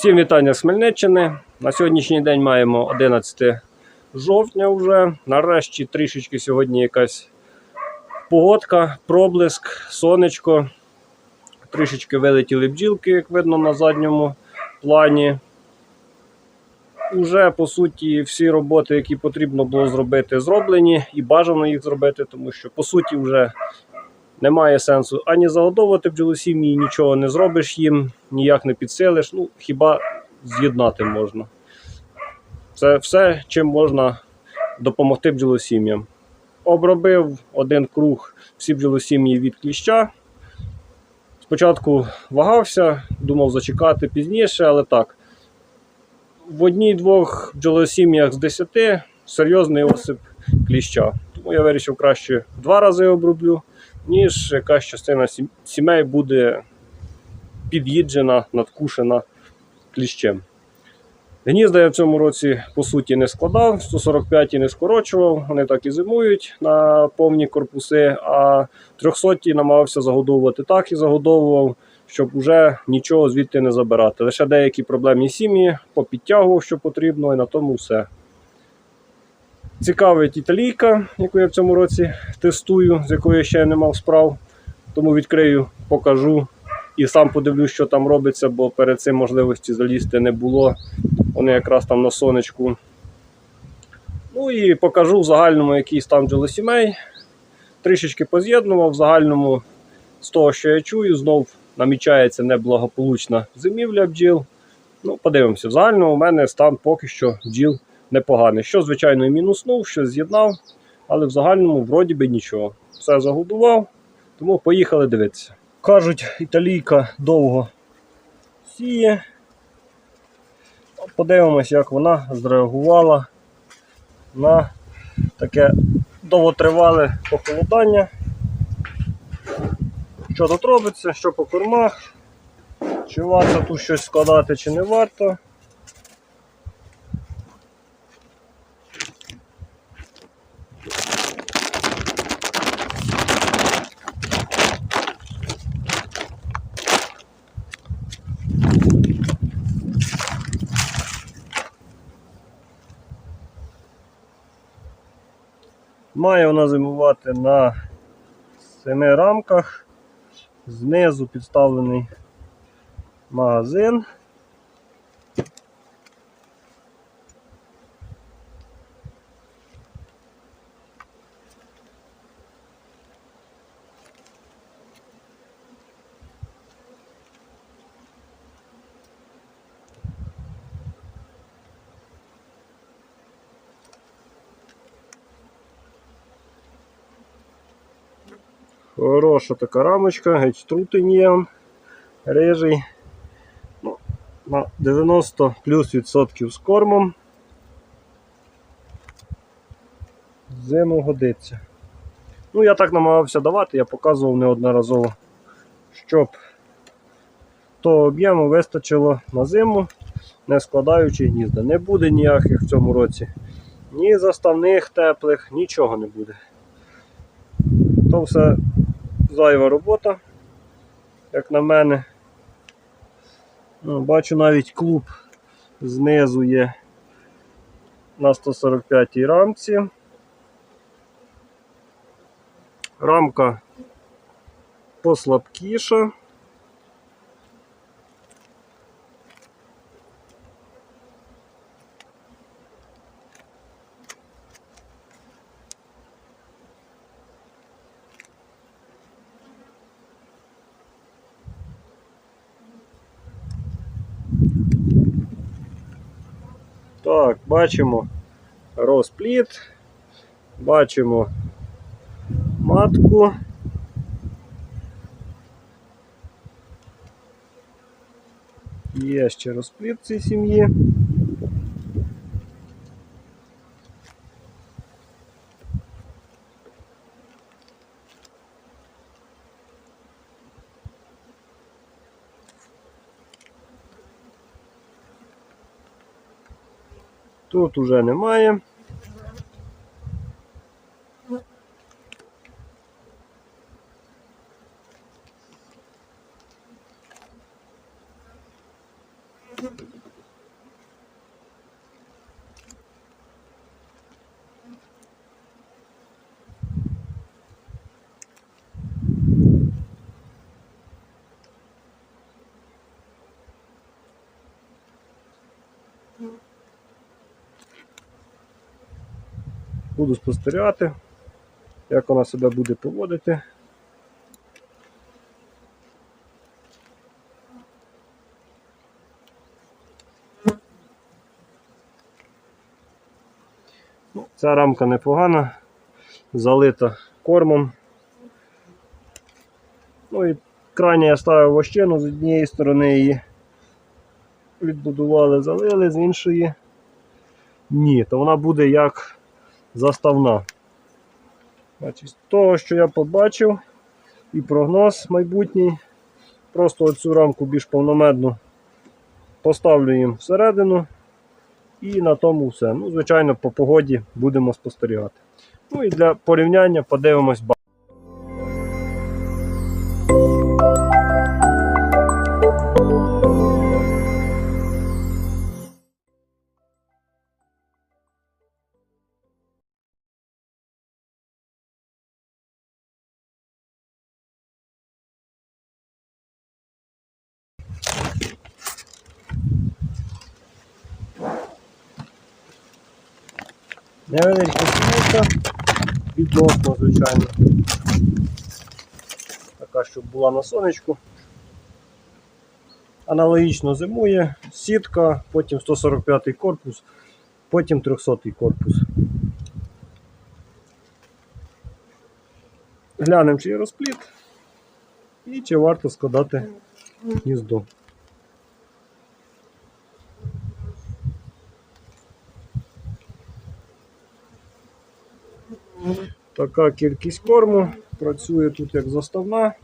Всім вітання з Хмельниччини. На сьогоднішній день маємо 11 жовтня вже. Нарешті трішечки сьогодні якась погодка, проблиск, сонечко. Трішечки вилетіли бджілки, як видно на задньому плані. Уже по суті всі роботи, які потрібно було зробити, зроблені і бажано їх зробити, тому що по суті вже немає сенсу ані загодовувати бджолосім'ї, нічого не зробиш їм, ніяк не підсилиш. Ну, хіба з'єднати можна. Це все, чим можна допомогти бджолосім'ям. Обробив один круг всі бджолосім'ї від кліща. Спочатку вагався, думав зачекати пізніше, але так. В одній-двох бджолосім'ях з 10 серйозний осип кліща. Тому я вирішив краще два рази оброблю, ніж якась частина сімей буде під'їджена, надкушена кліщем. Гнізда я в цьому році по суті не складав, 145 не скорочував, вони так і зимують на повні корпуси, а 300 намагався загодовувати так і загодовував, щоб вже нічого звідти не забирати. Лише деякі проблемні сім'ї попідтягував, що потрібно, і на тому все. Цікавить італійка, яку я в цьому році тестую, з якою я ще не мав справ. Тому відкрию, покажу і сам подивлюсь, що там робиться, бо перед цим можливості залізти не було. Вони якраз там на сонечку. Ну і покажу в загальному якийсь там бджолосімей. Трішечки поз'єднував в загальному з того, що я чую, знов намічається неблагополучна зимівля бджіл. Ну, подивимося, в загальному у мене стан поки що бджіл непоганий. Що, звичайно, і мінуснув, що з'єднав, але в загальному вроді би нічого. Все загодував, тому поїхали дивитися. Кажуть, італійка довго сіє. Подивимось, як вона зреагувала на таке довготривале похолодання. Що тут робиться, що по кормах, чи варто тут щось складати, чи не варто. Має вона зимувати на семи рамках. Знизу підставлений магазин. Хороша така рамочка, геть струтень є. Рижий. Ну, на 90 плюс відсотків з кормом. Зиму годиться. Ну, я так намагався давати, я показував неодноразово, щоб того об'єму вистачило на зиму, не складаючи гнізда. Не буде ніяких в цьому році. Ні заставних теплих, нічого не буде. То все зайва робота, як на мене. Ну, бачу навіть клуб знизу є на 145 й рамці. Рамка послабкіша. Так, бачимо розпліт, бачимо матку. Є ще розпліт цієї сім'ї. Тут уже немає. Буду спостерігати, як вона себе буде поводити. Ну, Ця рамка непогана, залита кормом. Ну і крайня я ставив вощину з однієї сторони її відбудували, залили, з іншої ні, то вона буде як заставна. Значить, з того, що я побачив, і прогноз майбутній, просто оцю рамку більш повномедну поставлю їм всередину. І на тому все. Ну, звичайно, по погоді будемо спостерігати. Ну і для порівняння подивимось. Невеличка сімейка, відносно, звичайно. Така, щоб була на сонечку. Аналогічно зимує, сітка, потім 145 корпус, потім 300 корпус. Глянемо, чи є розпліт і чи варто складати гніздо. Така кількість корму. Працює тут як заставна.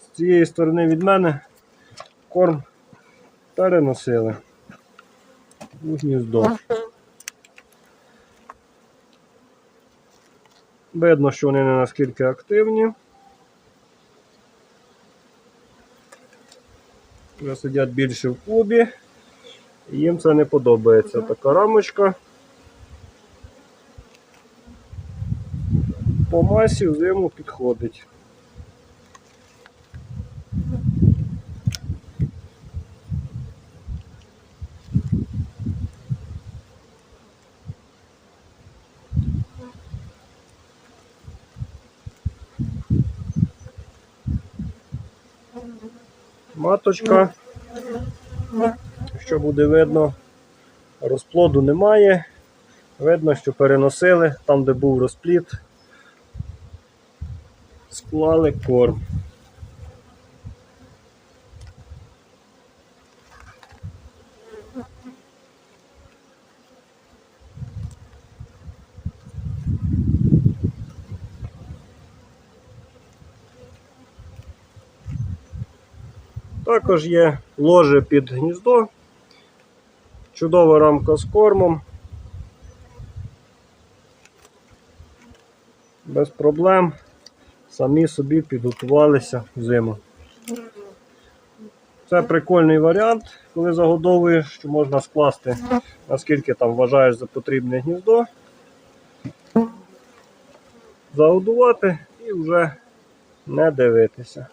З цієї сторони від мене корм переносили у гніздо. Видно, що вони не наскільки активні. Вже сидять більше в клубі. Їм це не подобається. Така рамочка. По масі в зиму підходить. Маточка, що буде видно, розплоду немає. Видно, що переносили там, де був розпліт, склали корм. Також є ложе під гніздо, чудова рамка з кормом. Без проблем самі собі підготувалися в зиму. Це прикольний варіант, коли загодовуєш, що можна скласти, наскільки там вважаєш за потрібне гніздо, загодувати і вже не дивитися.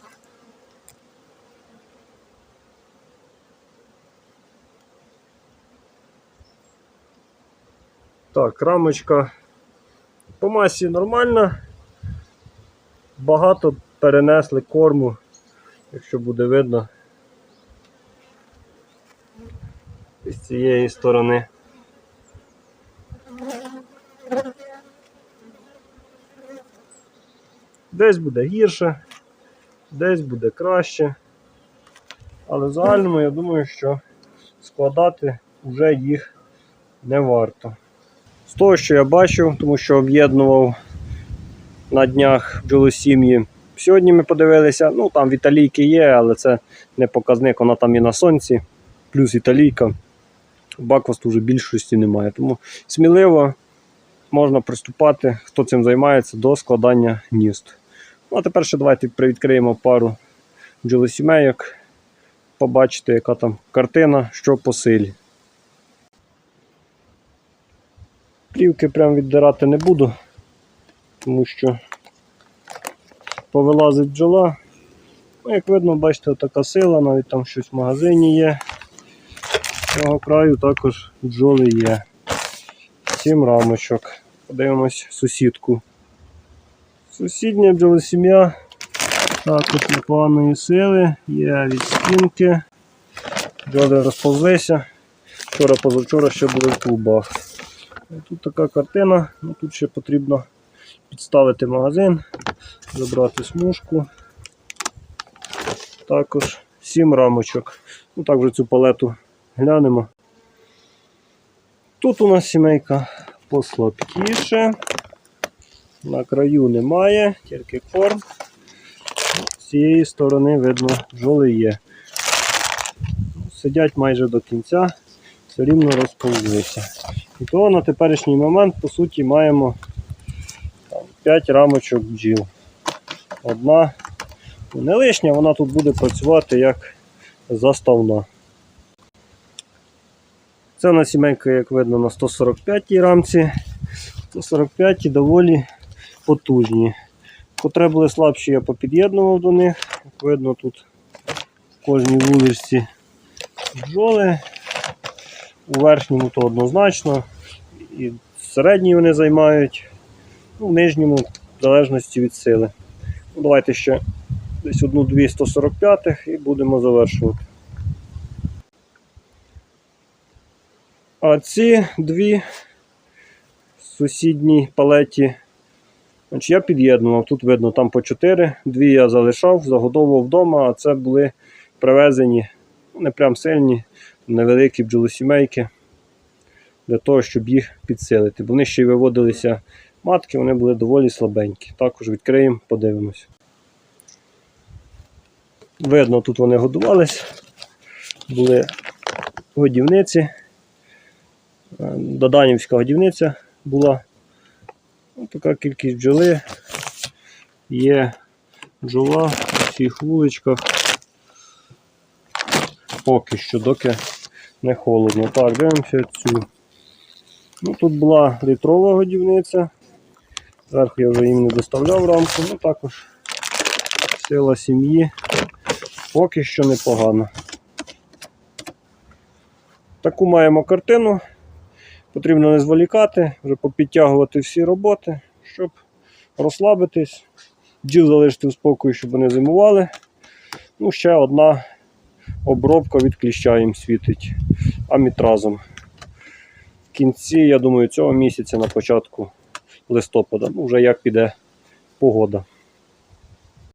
Так, рамочка по масі нормальна. Багато перенесли корму, якщо буде видно з цієї сторони. Десь буде гірше, десь буде краще. Але в загальному я думаю, що складати вже їх не варто. З того, що я бачив, тому що об'єднував на днях бджолосім'ї. Сьогодні ми подивилися, ну там віталійки є, але це не показник, вона там і на сонці, плюс італійка. Баквасту вже більшості немає. Тому сміливо можна приступати, хто цим займається, до складання гнізд. Ну а тепер ще давайте привідкриємо пару бджолосімейок, побачите, яка там картина, що по силі. Плівки прям віддирати не буду, тому що повилазить бджола. Ну, як видно, бачите, така сила, навіть там щось в магазині є. Цього краю також бджоли є. Сім рамочок. Подивимось сусідку. Сусідня бджолосім'я також непоганої сили, є від стінки. Бджоли розповзлися. Вчора, позавчора ще були в клубах. Тут така картина. Ну, тут ще потрібно підставити магазин, забрати смужку. Також 7 рамочок. Ну так вже цю палету глянемо. Тут у нас сімейка послабкіше. На краю немає, тільки корм. З цієї сторони видно бджоли є. Сидять майже до кінця, все рівно розповзлися. І то на теперішній момент, по суті, маємо 5 рамочок бджіл. Одна не лишня, вона тут буде працювати як заставна. Це у нас сімейка, як видно, на 145 рамці. 145 доволі потужні. Котре були слабші, я попід'єднував до них. Як видно, тут в кожній вуличці бджоли. У верхньому то однозначно. І середній вони займають. Ну, в нижньому, в залежності від сили. Ну, давайте ще десь одну-дві 145 і будемо завершувати. А ці дві в сусідній палеті. Я під'єднував. Тут видно там по 4. Дві я залишав, загодовував вдома, а це були привезені, ну, не прям сильні, невеликі бджолосімейки для того, щоб їх підсилити. Бо вони ще й виводилися матки, вони були доволі слабенькі. Також відкриємо, подивимось. Видно, тут вони годувались, були годівниці. Е, Доданівська годівниця була. Ось така кількість бджоли. Є бджола в всіх вуличках. Поки що, доки не холодно. Так, дивимося цю. Ну, Тут була літрова годівниця. Зверху я вже їм не доставляв рамку, ну також сила сім'ї поки що непогана. Таку маємо картину. Потрібно не зволікати, вже попідтягувати всі роботи, щоб розслабитись, бджіл залишити в спокою, щоб вони зимували. Ну, ще одна обробка від кліща їм світить амітразом. В кінці, я думаю, цього місяця на початку листопада, ну вже як піде погода.